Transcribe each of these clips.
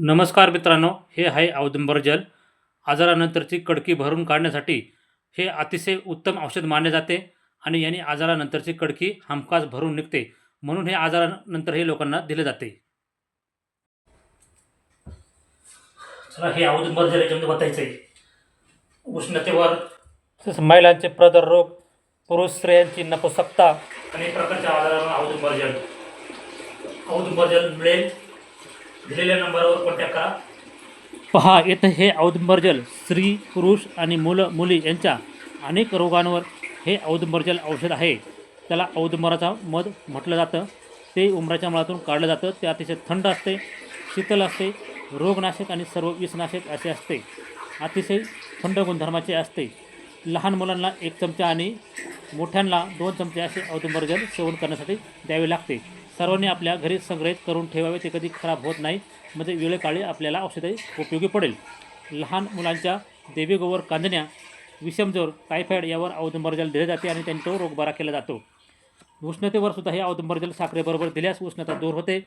नमस्कार मित्रांनो हे आहे औदुंबर जल. आजारानंतरची कडकी भरून काढण्यासाठी हे अतिशय उत्तम औषध मानले जाते आणि याने आजारानंतरची कडकी हमखास भरून निघते म्हणून हे आजारानंतर हे लोकांना दिले जाते. चला हे औदुंबर जल याच्यामध्ये बतायचं आहे उष्णतेवर तसंच महिलांचे प्रदर रोग पुरुष स्त्रियांची नपुसकता. अनेक प्रकारच्या आजारांवर औदुंबर जल. औदुंबर जल मिळेल. दिलेल्या नंबरवर कॉन्टॅक्ट करा. पहा येथे हे औदुंबरजल स्त्री पुरुष आणि मुलं मुली यांच्या अनेक रोगांवर हे औदुंबरजल औषध आहे. त्याला औदुंबराचा मध म्हटलं जातं. ते उमराच्या मुळातून काढलं जातं. ते अतिशय थंड असते शीतल असते रोगनाशक आणि सर्व विषनाशक असे असते. अतिशय थंड गुणधर्माचे असते. लहान मुलांना एक चमचा आणि मोठ्यांना दोन चमचे असे औदुंबरजल सेवन करण्यासाठी द्यावे लागते. सर्वांनी आपल्या घरी संग्रहित करून ठेवावे ते कधी खराब होत नाही. म्हणजे वेळेकाळी आपल्याला औषधे उपयोगी पडेल. लहान मुलांच्या देवीगोवर कांदण्या विषमजोर टायफॉईड यावर औदुंबरजल दिले जाते आणि त्यांचा रोग बरा केला जातो. उष्णतेवर सुद्धा हे औदुंबरजल साखरेबरोबर दिल्यास उष्णता दूर होते.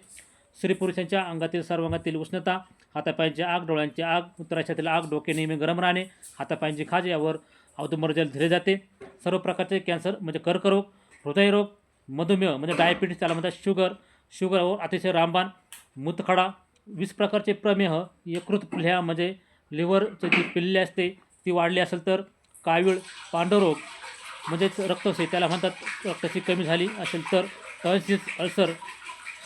स्त्री पुरुषांच्या अंगातील सर्वांगातील उष्णता हातापायांची आग डोळ्यांची आग उत्तराशातील आग डोके नेहमी गरम राहणे हातापायांची खाज यावर औदुंबरजल दिले जाते. सर्व प्रकारचे कॅन्सर म्हणजे कर्करोग हृदयरोग मधुमेह म्हणजे डायबिटीस त्याला म्हणतात शुगर शुगरवर अतिशय रामबाण मूतखडा वीस प्रकारचे प्रमेह यकृत प्लेहा म्हणजे लिव्हरचे जी पिल्ले असते ती वाढली असेल तर कावीळ पांडुरोग म्हणजेच रक्तसे त्याला म्हणतात रक्ताची कमी झाली असेल तर टॉन्सिस अल्सर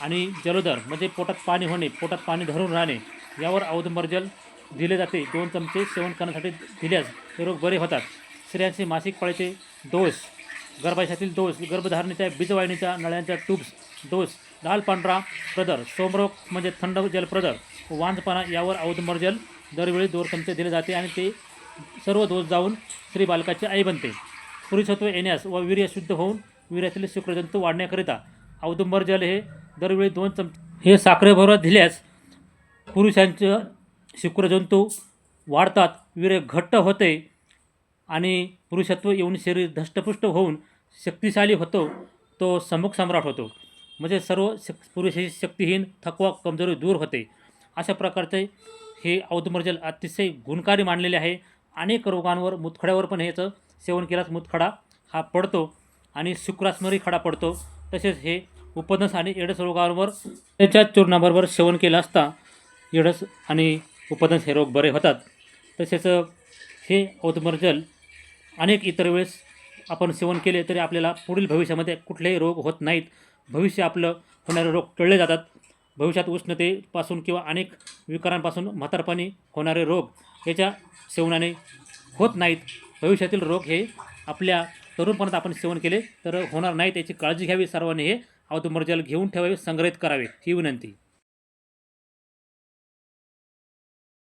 आणि जलोदर म्हणजे पोटात पाणी होणे पोटात पाणी धरून राहणे यावर औदुंबर जल दिले जाते. दोन चमचे सेवन करण्यासाठी दिल्यास हे रोग बरे होतात. स्त्रियांचे मासिक पाळीचे दोष गर्भाशयातील दोष गर्भधारणेच्या बीजवाहिनीच्या नळ्यांच्या ट्यूब्स दोष लाल पांढरा प्रदर सोमरोग म्हणजे थंड जलप्रदर वांजपणा यावर औदुंबर जल दरवेळी दोन चमचे दिले जाते आणि ते सर्व दोष जाऊन स्त्री बालकाची आई बनते. पुरुषत्व येण्यास व वीर्य शुद्ध होऊन वीर्यातील शुक्रजंतू वाढण्याकरिता औदुंबर जल हे दरवेळी दोन चम हे साखरेबरोबर दिल्यास पुरुषांचं शुक्रजंतू वाढतात वीर्य घट्ट होते. आणि पुरुषत्व येऊन शरीर धष्टपुष्ट होऊन शक्तिशाली होतो तो समुख सम्राट होतो. म्हणजे सर्व शक पुरुषाची शक्तिहीन थकवा कमजोरी दूर होते. अशा प्रकारचे हे औदमर्जल अतिशय गुणकारी मानलेले आहे. अनेक रोगांवर मुतखड्यावर पण ह्याचं सेवन केल्यास मुतखडा हा पडतो आणि शुक्रास्मरी खडा पडतो. तसेच हे उपदस आणि एडस रोगावर त्याच्या चूर्णाबरोबर सेवन केलं असता एडस आणि उपदंस हे रोग बरे होतात. तसेच हे औदमर्जल अनेक इतर वेळेस आपण सेवन केले तरी आपल्याला पुढील भविष्यामध्ये कुठलेही रोग होत नाहीत. भविष्य आपलं होणारे रोग टळले जातात. भविष्यात उष्णतेपासून किंवा अनेक विकारांपासून म्हातारपणी होणारे रोग याच्या सेवनाने होत नाहीत. भविष्यातील रोग हे आपल्या तरुणपणात आपण सेवन केले तर होणार नाहीत याची काळजी घ्यावी. सर्वांनी हे औदुंबर जल घेऊन ठेवावे संग्रहित करावे. ही विनंती.